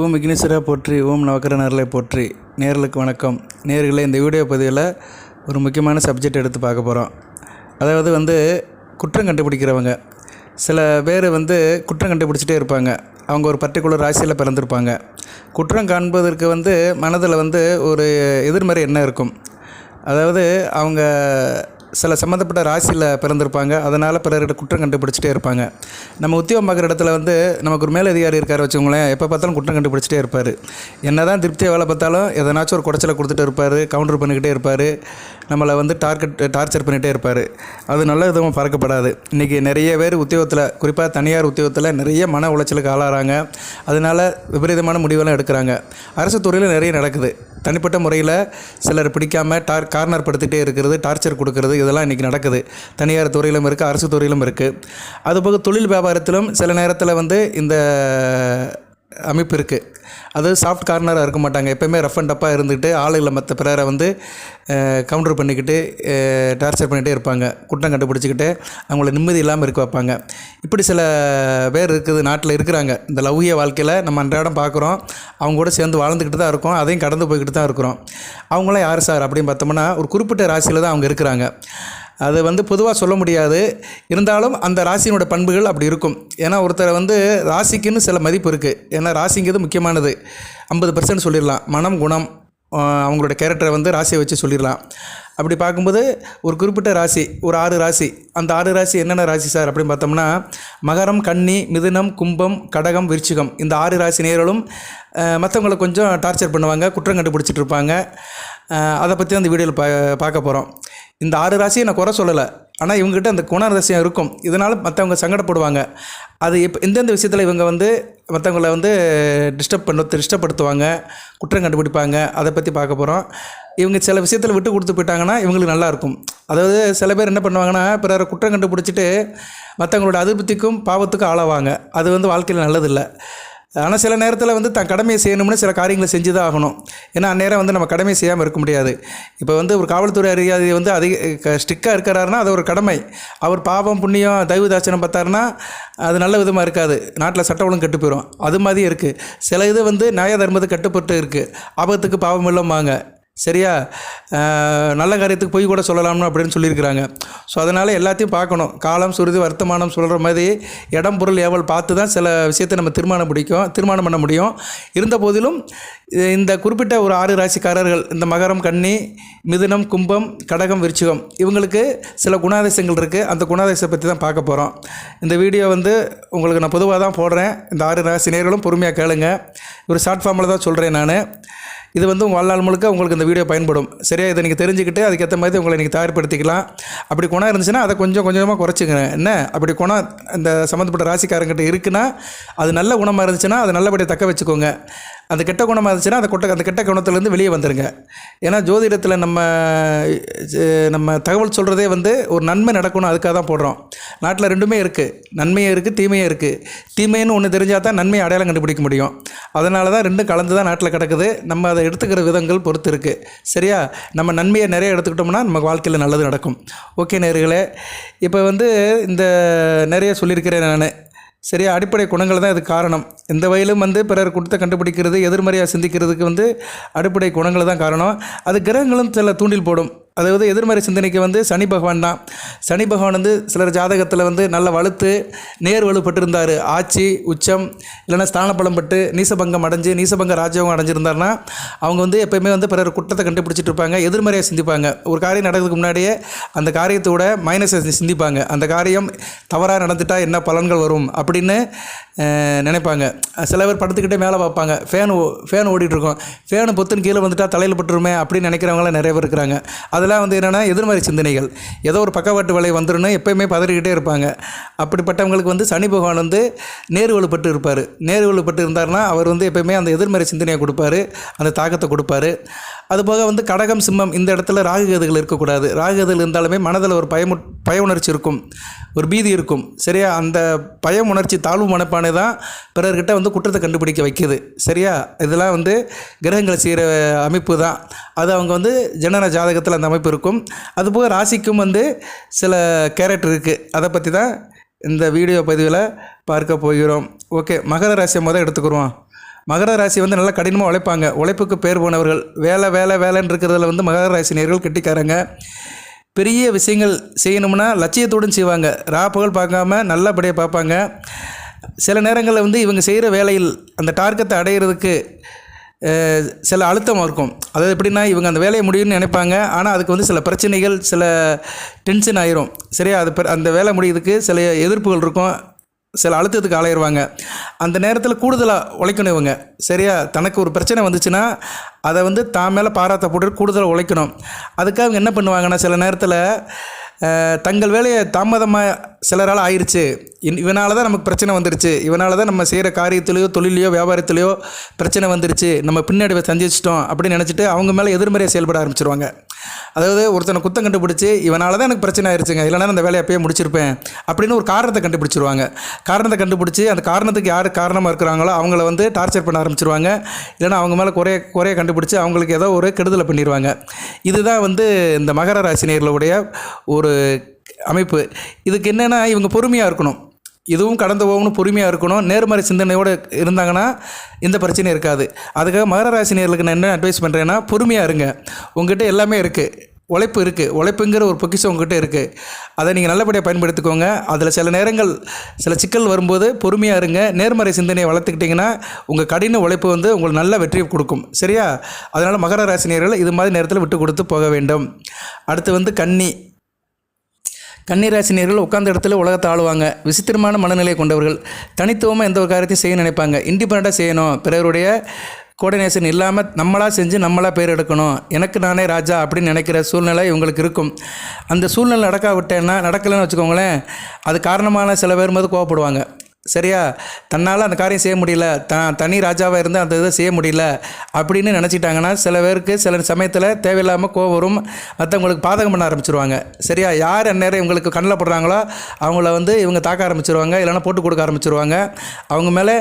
ஓம் விக்னேஸ்வரா போற்றி ஓம் நவக்கரனர்களை போற்றி. நேர்களுக்கு வணக்கம். நேர்களை இந்த வீடியோ பதிவில் ஒரு முக்கியமான சப்ஜெக்ட் எடுத்து பார்க்க போகிறோம் அதாவது வந்து குற்றம் கண்டுபிடிக்கிறவங்க. சில பேர் வந்து குற்றம் கண்டுபிடிச்சிட்டே இருப்பாங்க. அவங்க ஒரு பர்டிகுலர் ராசியில் பிறந்திருப்பாங்க. குற்றம் காண்பதற்கு வந்து மனதில் வந்து ஒரு எதிர்மறை எண்ணம் இருக்கும். அதாவது அவங்க சில சம்மந்தப்பட்ட ராசியில் பிறந்திருப்பாங்க. அதனால் பிறர்கிட்ட குற்றம் கண்டுபிடிச்சிட்டே இருப்பாங்க. நம்ம உத்தியோகம் பார்க்குற இடத்துல வந்து நமக்கு ஒரு மேலதிகாரி இருக்கார் வச்சுக்கோங்களேன். எப்போ பார்த்தாலும் குற்றம் கண்டுபிடிச்சிட்டே இருப்பார். என்ன தான் திருப்தியாக வேலை பார்த்தாலும் எதனாச்சும் ஒரு குடைச்சலை கொடுத்துட்டு இருப்பார் கவுண்டர் பண்ணிக்கிட்டே இருப்பார். நம்மளை வந்து டார்கெட் டார்ச்சர் பண்ணிகிட்டே இருப்பார். அது நல்ல விதமாக பறக்கப்படாது. இன்றைக்கி நிறைய பேர் உத்தியோகத்தில் குறிப்பாக தனியார் உத்தியோகத்தில் நிறைய மன உளைச்சலுக்கு ஆளாகிறாங்க அதனால் விபரீதமான முடிவெல்லாம் எடுக்கிறாங்க. அரசு துறையில் நிறைய நடக்குது. தனிப்பட்ட முறையில் சிலர் பிடிக்காமல் டார் கார்னர் படுத்திட்டே இருக்கிறது டார்ச்சர் கொடுக்கறது இதெல்லாம் இன்றைக்கி நடக்குது. தனியார் துறையிலும் இருக்குது அரசு துறையிலும் இருக்குது அதுபோக தொழில் வியாபாரத்திலும் சில நேரத்தில் வந்து இந்த அமைப்பு இருக்குது அது சாஃப்ட் கார்னராக இருக்க மாட்டாங்க. எப்போயுமே ரஃப் அண்ட் டப்பாக இருந்துக்கிட்டு ஆளுகளை மற்ற பிறரை வந்து கவுண்டர் பண்ணிக்கிட்டு டார்ச்சர் பண்ணிகிட்டே இருப்பாங்க. குற்றம் கண்டுபிடிச்சிக்கிட்டு அவங்கள நிம்மதி இல்லாமல் இருக்க வைப்பாங்க. இப்படி சில பேர் இருக்குது நாட்டில் இருக்கிறாங்க. இந்த லவ்ய வாழ்க்கையில் நம்ம அன்றாடம் பார்க்குறோம் அவங்க கூட சேர்ந்து வாழ்ந்துக்கிட்டு தான் இருக்கோம். அதையும் கடந்து போய்கிட்டு தான் இருக்கிறோம். அவங்களாம் யார் சார்? அப்படின்னு பார்த்தோம்னா ஒரு குறிப்பிட்ட ராசியில் தான் அவங்க இருக்கிறாங்க. அது வந்து பொதுவாக சொல்ல முடியாது. இருந்தாலும் அந்த ராசியினோட பண்புகள் அப்படி இருக்கும். ஏன்னா ஒருத்தரை வந்து ராசிக்குன்னு சில மதிப்பு இருக்குது ஏன்னா ராசிங்கிறது முக்கியமானது. ஐம்பது பர்சன்ட் சொல்லிடலாம். மனம் குணம் அவங்களோட கேரக்டரை வந்து ராசியை வச்சு சொல்லிடலாம். அப்படி பார்க்கும்போது ஒரு குறிப்பிட்ட ராசி ஒரு ஆறு ராசி அந்த ஆறு ராசி என்னென்ன ராசி சார் அப்படின்னு பார்த்தோம்னா மகரம் கன்னி மிதுனம் கும்பம் கடகம் விருச்சிகம். இந்த ஆறு ராசி நேர்களும் மற்றவங்களை கொஞ்சம் டார்ச்சர் பண்ணுவாங்க குற்றம் கண்டுபிடிச்சிட்டு இருப்பாங்க. அதை பற்றி அந்த வீடியோவில் பா பார்க்க போகிறோம் இந்த ஆறு ராசியை நான் குறை சொல்லலை. ஆனால் இவங்ககிட்ட அந்த குணரசியம் இருக்கும். இதனால் மற்றவங்க சங்கடப்படுவாங்க. அது இப்போ எந்தெந்த விஷயத்தில் இவங்க வந்து மற்றவங்கள வந்து டிஸ்டர்ப் பண்ண டிஸ்டர்ப்படுத்துவாங்க குற்றம் கண்டுபிடிப்பாங்க. அதை பற்றி பார்க்க போகிறோம் இவங்க சில விஷயத்தில் விட்டு கொடுத்து போயிட்டாங்கன்னா இவங்களுக்கு நல்லாயிருக்கும் அதாவது சில பேர் என்ன பண்ணுவாங்கன்னா பிறரை குற்றம் கண்டுபிடிச்சிட்டு மற்றவங்களோட அதிருப்திக்கும் பாவத்துக்கும் ஆளாவாங்க. அது வந்து வாழ்க்கையில் நல்லதில்லை. ஆனால் சில நேரத்தில் வந்து தன் கடமையை செய்யணும்னு சில காரியங்களை செஞ்சு தான் ஆகணும். ஏன்னா அந்நேரம் வந்து நம்ம கடமை செய்யாமல் இருக்க முடியாது. இப்போ வந்து ஒரு காவல்துறை அதிகாரி வந்து அதிக ஸ்ட்ரிக்டாக இருக்கிறாருன்னா அது ஒரு கடமை. அவர் பாவம் புண்ணியம் தெய்வ தாட்சணம் பார்த்தாருன்னா அது நல்ல விதமாக இருக்காது. நாட்டில் சட்ட ஒழுங்கு கெட்டு போயிடும் அது மாதிரி இருக்குது சில இது வந்து நியாய தர்மத்துக்கு கட்டுப்பட்டு இருக்குது ஆபத்துக்கு பாவம் இல்லைம்பாங்க. சரியா? நல்ல காரியத்துக்கு போய் கூட சொல்லலாம்னு அப்படின்னு சொல்லியிருக்கிறாங்க. ஸோ அதனால் எல்லாத்தையும் பார்க்கணும். காலம் சுருதி வர்த்தமானம் சொல்கிற மாதிரி இடம் பொருள் ஏவல் பார்த்து தான் சில விஷயத்தை நம்ம தீர்மானம் பிடிக்கும் தீர்மானம் பண்ண முடியும். இருந்த போதிலும் இந்த குறிப்பிட்ட ஒரு ஆறு ராசிக்காரர்கள் இந்த மகரம் கன்னி மிதுனம் கும்பம் கடகம் விருச்சிகம் இவங்களுக்கு சில குணாதிசயங்கள் இருக்குது அந்த குணாதிசயத்தை பற்றி தான் பார்க்க போகிறோம் இந்த வீடியோ வந்து உங்களுக்கு நான் பொதுவாக தான் போடுறேன். இந்த ஆறு ராசி நேர்களும் பொறுமையாக கேளுங்க. ஒரு ஷார்ட் ஃபார்மில் தான் சொல்கிறேன் நான். இது வந்து உங்கள் வாழ்நாள் முழுக்க உங்களுக்கு இந்த வீடியோ பயன்படும். சரியா? இதை நீங்கள் தெரிஞ்சுக்கிட்டு அதுக்கேற்ற மாதிரி உங்களை நீங்கள் தயார்படுத்திக்கலாம். அப்படி குணம் இருந்துச்சுன்னா அதை கொஞ்சம் கொஞ்சமாக குறைச்சிங்க என்ன? அப்படி குணம் இந்த சம்மந்தப்பட்ட ராசிக்காரங்கிட்ட இருக்குன்னா அது நல்ல குணமாக இருந்துச்சுன்னா அதை நல்லபடியாக தக்க வச்சுக்கோங்க. அந்த கெட்ட குணமாக இருந்துச்சுன்னா அந்த கொட்ட அந்த கெட்ட குணத்துலேருந்து வெளியே வந்துடுங்க ஏன்னா ஜோதிடத்தில் நம்ம நம்ம தகவல் சொல்கிறதே வந்து ஒரு நன்மை நடக்கணும் அதுக்காக தான் போடுறோம். நாட்டில் ரெண்டுமே இருக்குது நன்மையும் இருக்குது தீமையும் இருக்குது தீமைன்னு ஒன்று தெரிஞ்சால் தான் நன்மையை அடையாளம் கண்டுபிடிக்க முடியும். அதனால தான் ரெண்டும் கலந்து தான் நாட்டில் கிடக்குது. நம்ம அதை எடுத்துக்கிற விதங்கள் பொறுத்து இருக்குது சரியா? நம்ம நன்மையை நிறைய எடுத்துக்கிட்டோம்னா நம்ம வாழ்க்கையில் நல்லது நடக்கும். ஓகே நேர்களே இப்போ வந்து இந்த நிறைய சொல்லியிருக்கிறேன் நான். சரியா அடிப்படை குணங்கள் தான் இது காரணம். எந்த வயலும் வந்து பிறர் கொடுத்த கண்டுபிடிக்கிறது எதிர்மறையாக சிந்திக்கிறதுக்கு வந்து அடிப்படை குணங்கள் தான் காரணம். அது கிரகங்களும் சில தூண்டில் போடும். அதாவது எதிர்மறை சிந்தனைக்கு வந்து சனி பகவான் தான். சனி பகவான் வந்து சிலர் ஜாதகத்தில் வந்து நல்ல வலுத்து நேர் வலுப்பட்டிருந்தார். ஆட்சி உச்சம் இல்லைனா ஸ்தானப்பலம் பட்டு நீசபங்கம் அடைஞ்சு நீசபங்க ராஜ்யவங்க அடைஞ்சிருந்தாருன்னா அவங்க வந்து எப்பயுமே வந்து பிறர் குற்றத்தை கண்டுபிடிச்சிட்டு இருப்பாங்க எதிர்மறையாக சிந்திப்பாங்க. ஒரு காரியம் நடக்கிறதுக்கு முன்னாடியே அந்த காரியத்தோட மைனஸை சிந்திப்பாங்க. அந்த காரியம் தவறாக நடந்துட்டால் என்ன பலன்கள் வரும் அப்படின்னு நினைப்பாங்க. சில பேர் படுத்துக்கிட்டே மேலே பார்ப்பாங்க. ஃபேன் ஃபேன் ஓடிட்டுருக்கோம் ஃபேனு பொத்துன்னு கீழே வந்துட்டால் தலையில் பட்டுருமே அப்படின்னு நினைக்கிறவங்களாம் நிறைய பேர் இருக்கிறாங்க. அதெல்லாம் வந்து என்னென்னா எதிர்மறை சிந்தனைகள். ஏதோ ஒரு பக்கவாட்டு வேலை வந்துருன்னு எப்போயுமே பதறிக்கிட்டே இருப்பாங்க. அப்படிப்பட்டவங்களுக்கு வந்து சனி பகவான் வந்து நேரு வலுப்பட்டு இருப்பார். நேரு வலுப்பட்டு இருந்தாருன்னா அவர் வந்து எப்போயுமே அந்த எதிர்மறை சிந்தனையை கொடுப்பாரு. அந்த தாக்கத்தை கொடுப்பாரு. அதுபோக வந்து கடகம் சிம்மம் இந்த இடத்துல ராகுகேதுகள் இருக்கக்கூடாது. ராகுகேதுகள் இருந்தாலுமே மனதில் ஒரு பயமு பய உணர்ச்சி இருக்கும். ஒரு பீதி இருக்கும். சரியா? அந்த பயம் உணர்ச்சி தாழ்வு மனப்பானை தான் பிறர்கிட்ட வந்து குற்றத்தை கண்டுபிடிக்க வைக்குது. சரியா? இதெல்லாம் வந்து கிரகங்களை செய்கிற அமைப்பு தான். அது அவங்க வந்து ஜனன ஜாதகத்தில் அந்த அமைப்பு இருக்கும். அதுபோக ராசிக்கும் வந்து சில கேரக்டர் இருக்குது அதை பற்றி தான் இந்த வீடியோ பதிவில் பார்க்க போகிறோம். ஓகே. மகர ராசியை முதல் எடுத்துக்கிறோம். மகர ராசி வந்து நல்லா கடினமாக உழைப்பாங்க. உழைப்புக்கு பேர் போனவர்கள் வேலை வேலை வேலைன்னு இருக்கிறதுல வந்து மகர ராசி நேர்கள் கெட்டிக்காரங்க. பெரிய விஷயங்கள் செய்யணும்னா லட்சியத்தோடும் செய்வாங்க. ரா பகல் பார்க்காம நல்லபடியாக பார்ப்பாங்க. சில நேரங்களில் வந்து இவங்க செய்கிற வேலையில் அந்த டார்கெட்டை அடையிறதுக்கு சில அழுத்தம் இருக்கும். அதாவது எப்படின்னா இவங்க அந்த வேலையை முடியும்னு நினைப்பாங்க. ஆனால் அதுக்கு வந்து சில பிரச்சனைகள் சில டென்ஷன் ஆயிரும். சரியா? அது பெ- அந்த வேலை முடியுறதுக்கு சில எதிர்ப்புகள் இருக்கும். சில அழுத்தத்துக்கு ஆளாயிருவாங்க. அந்த நேரத்தில் கூடுதலாக உழைக்கணும் இவங்க சரியா? தனக்கு ஒரு பிரச்சனை வந்துச்சுன்னா அதை வந்து தான் மேலே பாராட்ட போட்டு கூடுதலாக உழைக்கணும். அதுக்காக அவங்க என்ன பண்ணுவாங்கன்னா சில நேரத்தில் தங்கள் வேலையை தாமதமாக சிலரால் ஆயிடுச்சு இன் தான் நமக்கு பிரச்சனை வந்துருச்சு. இவனால் தான் நம்ம செய்கிற காரியத்திலையோ தொழிலையோ வியாபாரத்திலையோ பிரச்சனை வந்துருச்சு. நம்ம பின்னாடி சந்திச்சிட்டோம் அப்படின்னு நினச்சிட்டு அவங்க மேலே எதிர்மறையை செயல்பட ஆரம்பிச்சிருவாங்க. அதாவது ஒருத்தனை குத்தம் கண்டுபிடிச்சி இவனால் தான் எனக்கு பிரச்சனை ஆயிடுச்சுங்க இல்லைனா அந்த வேலையை அப்பயே முடிச்சிருப்பேன். அப்படின்னு ஒரு காரணத்தை கண்டுபிடிச்சிருவாங்க. காரணத்தை கண்டுபிடிச்சி அந்த காரணத்துக்கு யார் காரணமாக இருக்கிறாங்களோ அவங்கள வந்து டார்ச்சர் பண்ண ஆரம்பிச்சிருவாங்க. இல்லைன்னா அவங்க மேலே குறைய குறைய கண்டுபிடிச்சி அவங்களுக்கு ஏதோ ஒரு கெடுதலை பண்ணிடுவாங்க இதுதான் வந்து இந்த மகர ராசினியர்களுடைய ஒரு அமைப்பு. இதுக்கு என்னென்னா இவங்க பொறுமையாக இருக்கணும். இதுவும் கடந்து போகணும் பொறுமையாக இருக்கணும். நேர்மறை சிந்தனையோடு இருந்தாங்கன்னா இந்த பிரச்சனையும் இருக்காது. அதுக்காக மகர ராசினியர்களுக்கு நான் என்ன அட்வைஸ் பண்ணுறேன்னா பொறுமையாக இருங்க. உங்ககிட்ட எல்லாமே இருக்குது உழைப்பு இருக்குது உழைப்புங்கிற ஒரு பொக்கிஷம் உங்ககிட்ட இருக்குது அதை நீங்கள் நல்லபடியாக பயன்படுத்திக்கோங்க. அதில் சில நேரங்கள் சில சிக்கல் வரும்போது பொறுமையாக இருங்க. நேர்மறை சிந்தனையை வளர்த்துக்கிட்டிங்கன்னா உங்கள் கடின உழைப்பு வந்து உங்களுக்கு நல்ல வெற்றியை கொடுக்கும். சரியா? அதனால் மகர ராசினியர்கள் இது மாதிரி நேரத்தில் விட்டு கொடுத்து போக வேண்டும். அடுத்து வந்து கன்னி. கன்னிராசினியர்கள் உட்கார்ந்த இடத்துல உலகத்தை ஆளுவாங்க. விசித்திரமான மனநிலை கொண்டவர்கள். தனித்துவமாக எந்த ஒரு காரியத்தையும் செய்ய நினைப்பாங்க. இண்டிபெண்ட்டாக செய்யணும். பிறருடைய கோஆர்டினேஷன் இல்லாமல் நம்மளாக செஞ்சு நம்மளாக பேர் எடுக்கணும். எனக்கு நானே ராஜா அப்படின்னு நினைக்கிற சூழ்நிலை இவங்களுக்கு இருக்கும். அந்த சூழ்நிலை நடக்காவிட்டேன்னா நடக்கலைன்னு வச்சுக்கோங்களேன் அது காரணமான சில பேர் போது கோவப்படுவாங்க. சரியா? தன்னால் அந்த காரியம் செய்ய முடியல. தான் தனி ராஜாவாக இருந்து அந்த இதை செய்ய முடியல அப்படின்னு நினச்சிட்டாங்கன்னா சில பேருக்கு சில சமயத்தில் தேவையில்லாமல் கோவம் வரும். மற்றவங்களுக்கு பாதகம் பண்ண ஆரம்பிச்சிருவாங்க. சரியா? யார் அந்நேரம் இவங்களுக்கு கண்ணில் படுறாங்களோ அவங்கள வந்து இவங்க தாக்க ஆரம்பிச்சிருவாங்க. இல்லைன்னா போட்டு கொடுக்க ஆரம்பிச்சிருவாங்க. அவங்க மேலே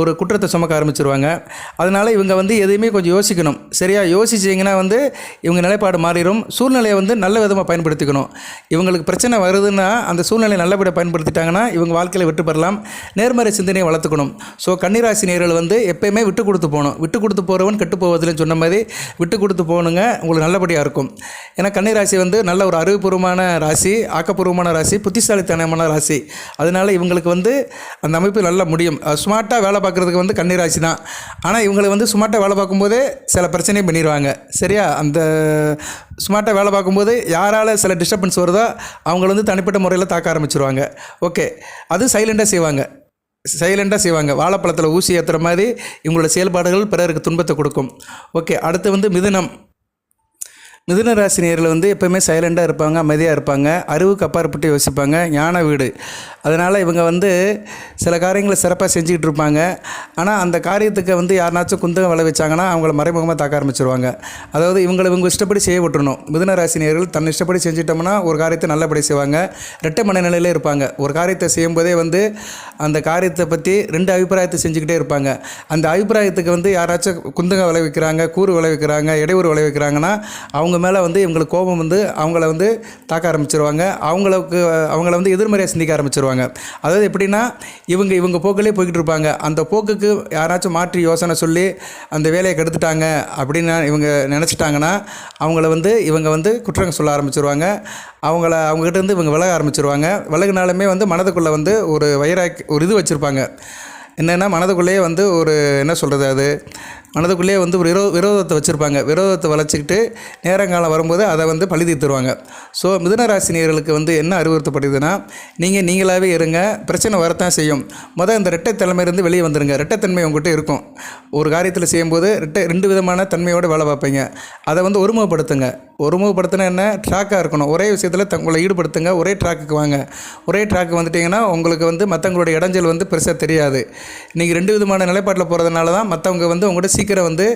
ஒரு குற்றத்தை சுமக்க ஆரம்பிச்சிருவாங்க. அதனால் இவங்க வந்து எதையுமே கொஞ்சம் யோசிக்கணும். சரியா? யோசிச்சிங்கன்னா வந்து இவங்க நிலைப்பாடு மாறிடும். சூழ்நிலையை வந்து நல்ல விதமாக பயன்படுத்திக்கணும். இவங்களுக்கு பிரச்சனை வருதுன்னா அந்த சூழ்நிலையை நல்லபடியாக பயன்படுத்திட்டாங்கன்னா இவங்க வாழ்க்கையில் வெற்றி பெறலாம். நேர்மறை சிந்தனையை வளர்த்துக்கணும். ஸோ கன்னிராசி நேர்கள் வந்து எப்பயுமே விட்டு கொடுத்து போகணும். விட்டு கொடுத்து போகிறவன் கெட்டு போவதில்லைன்னு சொன்ன மாதிரி விட்டு கொடுத்து போகணுங்க உங்களுக்கு நல்லபடியாக இருக்கும். ஏன்னா கன்னிராசி வந்து நல்ல ஒரு அறிவுபூர்வமான ராசி ஆக்கப்பூர்வமான ராசி புத்திசாலித்தனமான ராசி. அதனால் இவங்களுக்கு வந்து அந்த அமைப்பு நல்லா முடியும். ஸ்மார்ட்டாக வேலை பார்க்குறதுக்கு வந்து கன்னிராசி தான். ஆனால் இவங்களை வந்து ஸ்மார்ட்டாக வேலை பார்க்கும்போதே சில பிரச்சனையும் பண்ணிடுவாங்க. சரியா? அந்த ஸ்மார்ட்டாக வேலை பார்க்கும்போது யாரால் சில டிஸ்டர்பன்ஸ் வருதோ அவங்கள வந்து தனிப்பட்ட முறையில் தாக்க ஆரம்பிச்சிருவாங்க. ஓகே அது சைலண்ட்டாக செய்வாங்க. சைலண்டாக செய்வாங்க. வாழைப்பழத்தில் ஊசி ஏற்றுற மாதிரி இவங்களோட செயல்பாடுகள் பிறருக்கு துன்பத்தை கொடுக்கும். ஓகே அடுத்து வந்து மிதுனம். மிதுன ராசினியர்கள் வந்து எப்போவுமே சைலண்டாக இருப்பாங்க அமைதியாக இருப்பாங்க. அறிவுக்கு அப்பாற்பட்டு யோசிப்பாங்க. ஞான வீடு. அதனால் இவங்க வந்து சில காரியங்களை சிறப்பாக செஞ்சுக்கிட்டு இருப்பாங்க. ஆனால் அந்த காரியத்துக்கு வந்து யாருனாச்சும் குந்தகம் விளை வச்சாங்கன்னா அவங்கள மறைமுகமாக தாக்க ஆரம்பிச்சிருவாங்க. அதாவது இவங்களை இவங்க இஷ்டப்படி செய்ய விட்டுறணும். மிதுன ராசினியர்கள் தன் இஷ்டப்படி செஞ்சிட்டோம்னா ஒரு காரியத்தை நல்லபடி செய்வாங்க. ரெட்டை மனநிலையிலே இருப்பாங்க. ஒரு காரியத்தை செய்யும்போதே வந்து அந்த காரியத்தை பற்றி ரெண்டு அபிப்பிராயத்தை செஞ்சுக்கிட்டே இருப்பாங்க. அந்த அபிப்பிராயத்துக்கு வந்து யாராச்சும் குந்தகம் விளைவிக்கிறாங்க கூறு விளைவிக்கிறாங்க இடையூறு விளைவிக்கிறாங்கன்னா அவங்க மேலே வந்து இவங்களுக்கு கோபம் வந்து அவங்கள வந்து தாக்க ஆரம்பிச்சிருவாங்க. அவங்களுக்கு அவங்கள வந்து எதிர்மறையாக சிந்திக்க ஆரம்பிச்சிருவாங்க. அதாவது எப்படின்னா இவங்க இவங்க போக்கிலே போய்கிட்டு இருப்பாங்க அந்த போக்குக்கு யாராச்சும் மாற்றி யோசனை சொல்லி அந்த வேலையை கெடுத்துட்டாங்க அப்படின்னு இவங்க நினச்சிட்டாங்கன்னா அவங்கள வந்து இவங்க வந்து குற்றங்க சொல்ல ஆரம்பிச்சிருவாங்க. அவங்கள அவங்ககிட்ட இருந்து இவங்க விலக ஆரம்பிச்சிருவாங்க. விலகுனாலுமே வந்து மனதுக்குள்ளே வந்து ஒரு வைராக்கி ஒரு இது வச்சுருப்பாங்க. என்னென்னா மனதுக்குள்ளேயே வந்து ஒரு என்ன சொல்கிறது அது? மனதுக்குள்ளேயே வந்து ஒரு விரோ விரோதத்தை வச்சுருப்பாங்க. விரோதத்தை வளர்ச்சிக்கிட்டு நேரங்காலம் வரும்போது அதை வந்து பழி தீர்த்துருவாங்க. ஸோ மிதுனராசினியர்களுக்கு வந்து என்ன அறிவுறுத்தப்படுதுன்னா நீங்கள் நீங்களாகவே இருங்க பிரச்சனை வரத்தான் செய்யும். மொதல் இந்த ரெட்டைத்தன்மையிலேருந்து வெளியே வந்துடுங்க ரெட்டைத்தன்மை உங்கள்கிட்ட இருக்கும். ஒரு காரியத்தில் செய்யும்போது ரெட்டை ரெண்டு விதமான தன்மையோடு வேலை பார்ப்பீங்க. அதை வந்து ஒருமுகப்படுத்துங்க. ஒருமுகப்படுத்தினா என்ன? ட்ராக்காக இருக்கணும். ஒரே விஷயத்தில் தங்களை ஈடுபடுத்துங்க. ஒரே ட்ராக்குக்கு வாங்க. ஒரே ட்ராக்கு வந்துட்டிங்கன்னா உங்களுக்கு வந்து மற்றவங்களுடைய இடைஞ்சல் வந்து பெருசாக தெரியாது. நீங்கள் ரெண்டு விதமான நிலைப்பாட்டில் போகிறதுனால தான் மற்றவங்க வந்து உங்கள்கிட்ட சீக்கிரம் வந்து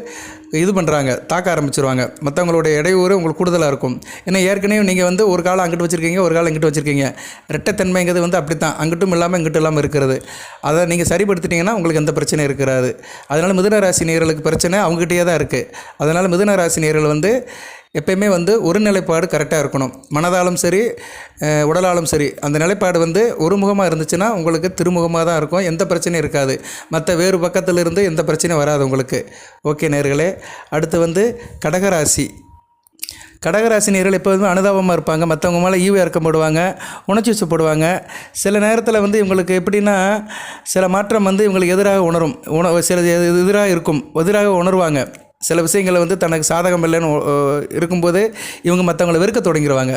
இது பண்ணுறாங்க தாக்க ஆரம்பிச்சிருவாங்க. மற்றவங்களுடைய இடையூறு உங்களுக்கு கூடுதலாக இருக்கும். ஏன்னா ஏற்கனவே நீங்கள் வந்து ஒரு காலம் அங்கிட்டு வச்சுருக்கீங்க ஒரு காலம் இங்கிட்டு வச்சுருக்கீங்க. ரெட்டைத்தன்மைங்கிறது வந்து அப்படி தான் அங்கிட்டும் இல்லாமல் இங்கிட்டும் இல்லாமல் இருக்கிறது. அதை நீங்கள் சரிப்படுத்திட்டீங்கன்னா உங்களுக்கு எந்த பிரச்சனையும் இருக்கிறாது அதனால் மிதுன ராசி நேர்களுக்கு பிரச்சனை அவங்ககிட்டயே தான் இருக்குது அதனால் மிதுன ராசி நேர்கள் வந்து எப்பயுமே வந்து ஒரு நிலைப்பாடு கரெக்டாக இருக்கணும். மனதாலும் சரி உடலாலும் சரி. அந்த நிலைப்பாடு வந்து ஒருமுகமாக இருந்துச்சுன்னா உங்களுக்கு திருமுகமாக தான் இருக்கும். எந்த பிரச்சனையும் இருக்காது. மற்ற வேறு பக்கத்தில் இருந்து எந்த பிரச்சனையும் வராது உங்களுக்கு. ஓகே நேர்களே அடுத்து வந்து கடகராசி. கடகராசி நேர்கள் எப்போதுமே அனுதாபமாக இருப்பாங்க. மற்றவங்க மேலே ஈவு இறக்கப்படுவாங்க உணர்ச்சி வசப்படுவாங்க சில நேரத்தில் வந்து இவங்களுக்கு எப்படின்னா சில மாற்றம் வந்து இவங்களுக்கு எதிராக உணரும். உண சில எது- எதிராக இருக்கும். எதிராக உணர்வாங்க. சில விஷயங்களை வந்து தனக்கு சாதகம் இல்லைன்னு இருக்கும்போது இவங்க மற்றவங்களை வெறுக்க தொடங்கிடுவாங்க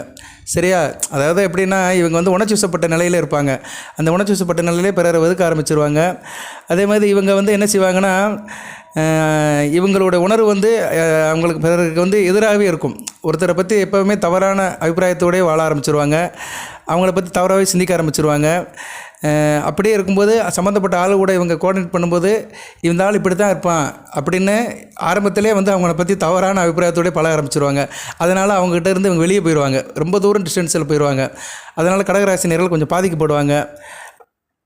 சரியா? அதாவது எப்படின்னா இவங்க வந்து உணர்ச்சி வசப்பட்ட நிலையில் இருப்பாங்க. அந்த உணர்ச்சி வசப்பட்ட நிலையிலே பிறரை ஒதுக்க ஆரம்பிச்சிருவாங்க. அதே மாதிரி இவங்க வந்து என்ன செய்வாங்கன்னா இவங்களோட உணர்வு வந்து அவங்களுக்கு பிறருக்கு வந்து எதிராகவே இருக்கும். ஒருத்தரை பற்றி எப்போவுமே தவறான அபிப்பிராயத்தோடய வாழ ஆரம்பிச்சிருவாங்க. அவங்கள பற்றி தவறாகவே சிந்திக்க ஆரம்பிச்சிருவாங்க. அப்படியே இருக்கும்போது சம்மந்தப்பட்ட ஆள் கூட இவங்க கோஆர்டினேட் பண்ணும்போது இந்த ஆள் இப்படி தான் இருப்பான் அப்படின்னு ஆரம்பத்திலே வந்து அவங்கள பற்றி தவறான அபிப்பிராயத்தோடய பழக ஆரம்பிச்சிருவாங்க. அதனால் அவங்ககிட்ட இருந்து இவங்க வெளியே போயிடுவாங்க ரொம்ப தூரம் டிஸ்டன்ஸில் போயிடுவாங்க அதனால் கடகராசி நேரில் கொஞ்சம் பாதிக்கப்படுவாங்க.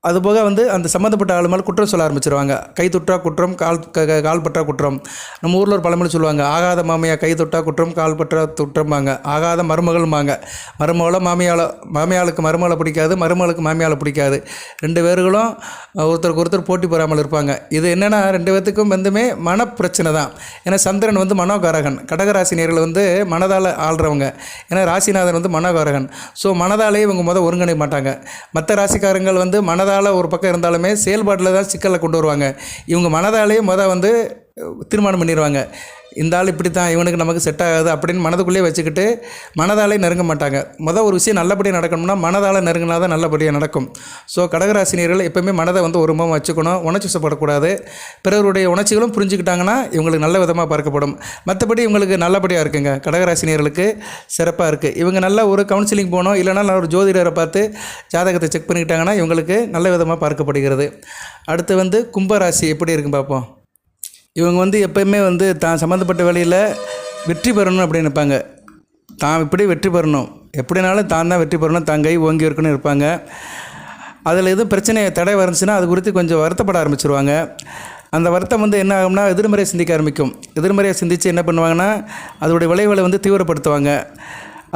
அதுபோக வந்து அந்த சம்மந்தப்பட்ட ஆள் மேலே குற்றம் சொல்ல ஆரம்பிச்சிருவாங்க. கை தொட்டா குற்றம் கால் க- கால் பற்றா குற்றம். நம்ம ஊரில் ஒரு பழமொழி சொல்லுவாங்க ஆகாத மாமியா கை தொட்டா குற்றம் கால் பற்றா குற்றம்பாங்க ஆகாத மருமகள்மாங்க மருமகளை மாமியால மாமியாளுக்கு மருமகளை பிடிக்காது மருமகளுக்கு மாமியாலை பிடிக்காது. ரெண்டு பேர்களும் ஒருத்தருக்கு ஒருத்தர் போட்டி போகாமல் இருப்பாங்க. இது என்னென்னா ரெண்டு பேர்த்துக்கும் வந்துமே மனப்பிரச்சனை தான். ஏன்னா சந்திரன் வந்து மனோகாரகன். கடகராசினியர்கள் வந்து மனதால் ஆள்றவங்க. ஏன்னா ராசிநாதன் வந்து மனோகாரகன். ஸோ மனதாலே இவங்க முதல் ஒருங்கிணைக்க மாட்டாங்க. மற்ற ராசிக்காரங்கள் வந்து மனதால் ஒரு பக்கம் இருந்தாலுமே செயல்பாட்டில் தான் சிக்கலை கொண்டு வருவாங்க. இவங்க மனதாலேயே மொதல் வந்து தீர்மானம் பண்ணிடுவாங்க இந்த ஆள் இப்படி தான் இவனுக்கு நமக்கு செட் ஆகாது அப்படின்னு மனதுக்குள்ளேயே வச்சுக்கிட்டு மனதாலே நெருங்க மாட்டாங்க. மொதல் ஒரு விஷயம் நல்லபடியாக நடக்கணும்னா மனதால் நெருங்கினா தான் நல்லபடியாக நடக்கும். ஸோ கடகராசினியர்கள் எப்போவுமே மனதை வந்து ஒரு முகம் வச்சுக்கணும். உணர்ச்சி வசப்படக்கூடாது. பிறருடைய உணர்ச்சிகளும் புரிஞ்சுக்கிட்டாங்கன்னா இவங்களுக்கு நல்ல விதமாக பார்க்கப்படும். மற்றபடி இவங்களுக்கு நல்லபடியாக இருக்குங்க. கடகராசினியர்களுக்கு சிறப்பாக இருக்குது இவங்க நல்ல ஒரு கவுன்சிலிங் போகணும். இல்லைனா நல்ல ஒரு ஜோதிடரை பார்த்து ஜாதகத்தை செக் பண்ணிக்கிட்டாங்கன்னா இவங்களுக்கு நல்ல விதமாக பார்க்கப்படுகிறது. அடுத்து வந்து கும்பராசி எப்படி இருக்குன்னு பார்ப்போம். இவங்க வந்து எப்பயுமே வந்து தான் சம்மந்தப்பட்ட வேலையில் வெற்றி பெறணும் அப்படின்னு நினைப்பாங்க. தான் இப்படி வெற்றி பெறணும். எப்படினாலும் தான் தான் வெற்றி பெறணும். தான் கை ஓங்கி இருக்கணும்னு இருப்பாங்க. அதில் எதுவும் பிரச்சனை தடை வந்துச்சுன்னா அது குறித்து கொஞ்சம் வருத்தப்பட ஆரம்பிச்சிருவாங்க. அந்த வருத்தம் வந்து என்ன ஆகும்னா எதிர்மறையை சிந்திக்க ஆரம்பிக்கும். எதிர்மறையை சிந்தித்து என்ன பண்ணுவாங்கன்னா அதோடைய விளைவுகளை வந்து தீவிரப்படுத்துவாங்க.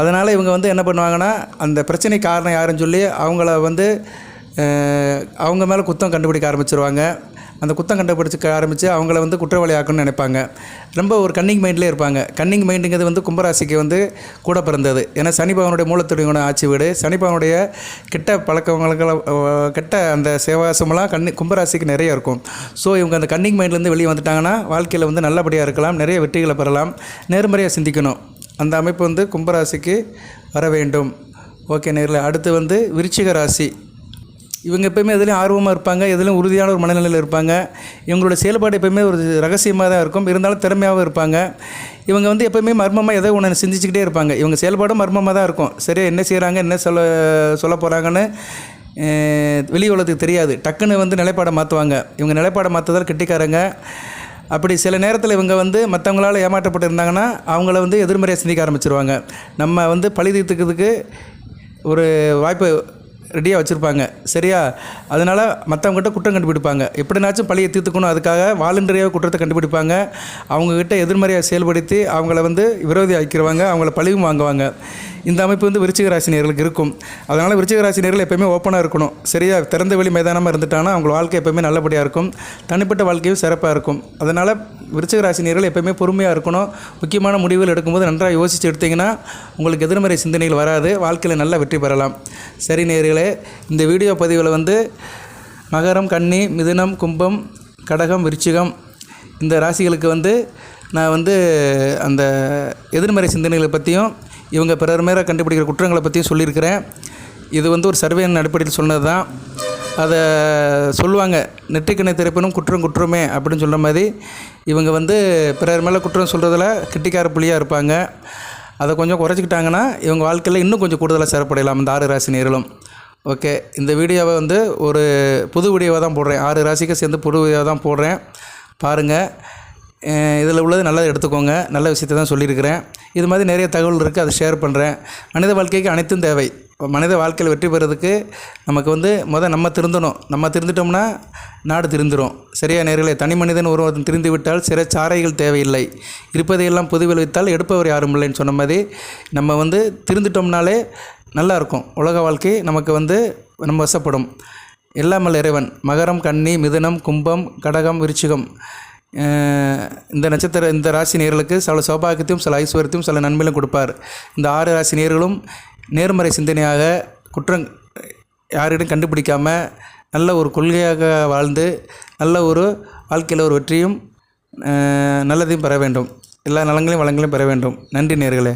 அதனால் இவங்க வந்து என்ன பண்ணுவாங்கன்னா அந்த பிரச்சனை காரணம் யாருன்னு சொல்லி அவங்கள வந்து அவங்க மேலே குத்தம் கண்டுபிடிக்க ஆரம்பிச்சிருவாங்க. அந்த குத்தம் கண்டுபிடிச்சிக்க ஆரம்பித்து அவங்கள வந்து குற்றவாளி ஆக்கணும்னு நினைப்பாங்க. ரொம்ப ஒரு கன்னிங் மைண்ட்லேயே இருப்பாங்க. கன்னிங் மைண்டுங்கிறது வந்து கும்பராசிக்கு வந்து கூட பிறந்தது. ஏன்னா சனிபவனுடைய மூலத்துடைய ஆட்சி வீடு. சனிபவனுடைய கெட்ட பழக்கங்களுக்கு கெட்ட அந்த சேவாசமெல்லாம் கண்ணி கும்பராசிக்கு நிறைய இருக்கும். ஸோ இவங்க அந்த கன்னிங் மைண்ட்லேருந்து வெளியே வந்துட்டாங்கன்னா வாழ்க்கையில் வந்து நல்லபடியாக இருக்கலாம். நிறைய வெற்றிகளை பெறலாம். நேர்மறையாக சிந்திக்கணும். அந்த அமைப்பு வந்து கும்பராசிக்கு வர வேண்டும். ஓகே நேரில் அடுத்து வந்து விருச்சிக ராசி. இவங்க எப்பயுமே எதுலேயும் ஆர்வமாக இருப்பாங்க எதுலையும் உறுதியான ஒரு மனநிலையில் இருப்பாங்க. இவங்களோட செயல்பாடு எப்பயுமே ஒரு ரகசியமாக தான் இருக்கும். இருந்தாலும் திறமையாகவும் இருப்பாங்க. இவங்க வந்து எப்பயுமே மர்மமாக எதோ ஒன்று சிந்திச்சுக்கிட்டே இருப்பாங்க. இவங்க செயல்பாடும் மர்மமாக தான் இருக்கும். சரி என்ன செய்கிறாங்க என்ன சொல்ல சொல்ல போகிறாங்கன்னு வெளி உலகத்துக்கு தெரியாது. டக்குன்னு வந்து நிலைப்பாடை மாற்றுவாங்க இவங்க நிலைப்பாடை மாற்றதால் கெட்டிக்காரங்க. அப்படி சில நேரத்தில் இவங்க வந்து மற்றவங்களால் ஏமாற்றப்பட்டு இருந்தாங்கன்னா அவங்கள வந்து எதிர்மறையாக சிந்திக்க ஆரம்பிச்சிருவாங்க. நம்ம வந்து பழி தீர்த்துக்கிறதுக்கு ஒரு வாய்ப்பு ரெடியாக வச்சுருப்பாங்க. சரியா? அதனால் மற்றவங்ககிட்ட குற்றம் கண்டுபிடிப்பாங்க. எப்படினாச்சும் பழியை தீர்த்துக்கணும். அதுக்காக வாலண்டரியாக குற்றத்தை கண்டுபிடிப்பாங்க. அவங்கக்கிட்ட எதிர்மறையாக செயல்படுத்தி அவங்கள வந்து விரோதி ஆக்கிடுவாங்க அவங்கள பழிவும் வாங்குவாங்க. இந்த அமைப்பு வந்து விருச்சிக ராசினியர்களுக்கு இருக்கும். அதனால் விருச்சிக ராசினியர்கள் எப்பயுமே ஓப்பனாக இருக்கணும். சரியா திறந்த வெளி மைதானமாக இருந்துட்டாங்கன்னா அவங்க வாழ்க்கை எப்பயுமே நல்லபடியாக இருக்கும். தனிப்பட்ட வாழ்க்கையும் சிறப்பாக இருக்கும். அதனால் விருச்சிக ராசினியர்கள் எப்பயுமே பொறுமையாக இருக்கணும். முக்கியமான முடிவுகள் எடுக்கும்போது நன்றாக யோசித்து எடுத்தீங்கன்னா உங்களுக்கு எதிர்மறை சிந்தனைகள் வராது. வாழ்க்கையில் நல்ல வெற்றி பெறலாம். சரி நேர்களே இந்த வீடியோ பதிவில் வந்து மகரம் கன்னி மிதுனம் கும்பம் கடகம் விருச்சிகம் இந்த ராசிகளுக்கு வந்து நான் வந்து அந்த எதிர்மறை சிந்தனைகளை பற்றியும் இவங்க பிறர் மேலே கண்டுபிடிக்கிற குற்றங்களை பற்றியும் சொல்லியிருக்கிறேன். இது வந்து ஒரு சர்வேயின் அடிப்படையில் சொன்னது தான் அதை சொல்லுவாங்க நெற்றிக்கணை திறப்பினும் குற்றம் குற்றமே அப்படின்னு சொல்கிற மாதிரி. இவங்க வந்து பிறர் மேலே குற்றம் சொல்கிறதுல கிட்டிக்கார புள்ளியாக இருப்பாங்க. அதை கொஞ்சம் குறைச்சிக்கிட்டாங்கன்னா இவங்க வாழ்க்கையில் இன்னும் கொஞ்சம் கூடுதலாக சிறப்படையலாம் இந்த ஆறு ராசி நேர்களும். ஓகே இந்த வீடியோவை வந்து ஒரு புது வீடியோவாக தான் போடுறேன். ஆறு ராசிக்கு சேர்ந்து புது வீடியோவாக தான் போடுறேன். பாருங்கள் இதில் உள்ளது நல்லதை எடுத்துக்கோங்க. நல்ல விஷயத்தை தான் சொல்லியிருக்கிறேன். இது மாதிரி நிறைய தகவல் இருக்குது அதை ஷேர் பண்ணுறேன் மனித வாழ்க்கைக்கு அனைத்தும் தேவை. மனித வாழ்க்கையில் வெற்றி பெறதுக்கு நமக்கு வந்து முதல் நம்ம திருந்தணும். நம்ம திருந்துட்டோம்னா நாடு திருந்துடும் சரியா நேர்களை தனி மனிதன் ஒருவன் திரிந்து விட்டால் சாரைகள் தேவையில்லை. இருப்பதையெல்லாம் பொதுவில் வைத்தால் எடுப்பவர் யாரும் இல்லைன்னு சொன்ன மாதிரி நம்ம வந்து திருந்துட்டோம்னாலே நல்லாயிருக்கும். உலக வாழ்க்கை நமக்கு வந்து நம்ம வசப்படும். எல்லாமல் இறைவன். மகரம் கன்னி மிதுனம் கும்பம் கடகம் விருச்சிகம். இந்த நட்சத்திர இந்த ராசி நேர்களுக்கு சில சௌபாகியத்தையும் சில ஐஸ்வர்யத்தையும் சில நன்மையிலும் கொடுப்பார். இந்த ஆறு ராசி நேர்களும் நேர்மறை சிந்தனையாக குற்றம் யாரிடம் கண்டுபிடிக்காமல் நல்ல ஒரு கொள்கையாக வாழ்ந்து நல்ல ஒரு வாழ்க்கையில் ஒரு வெற்றியும் நல்லதையும் பெற வேண்டும். எல்லா நலங்களையும் வளங்களையும் பெற வேண்டும். நன்றி நேர்களே.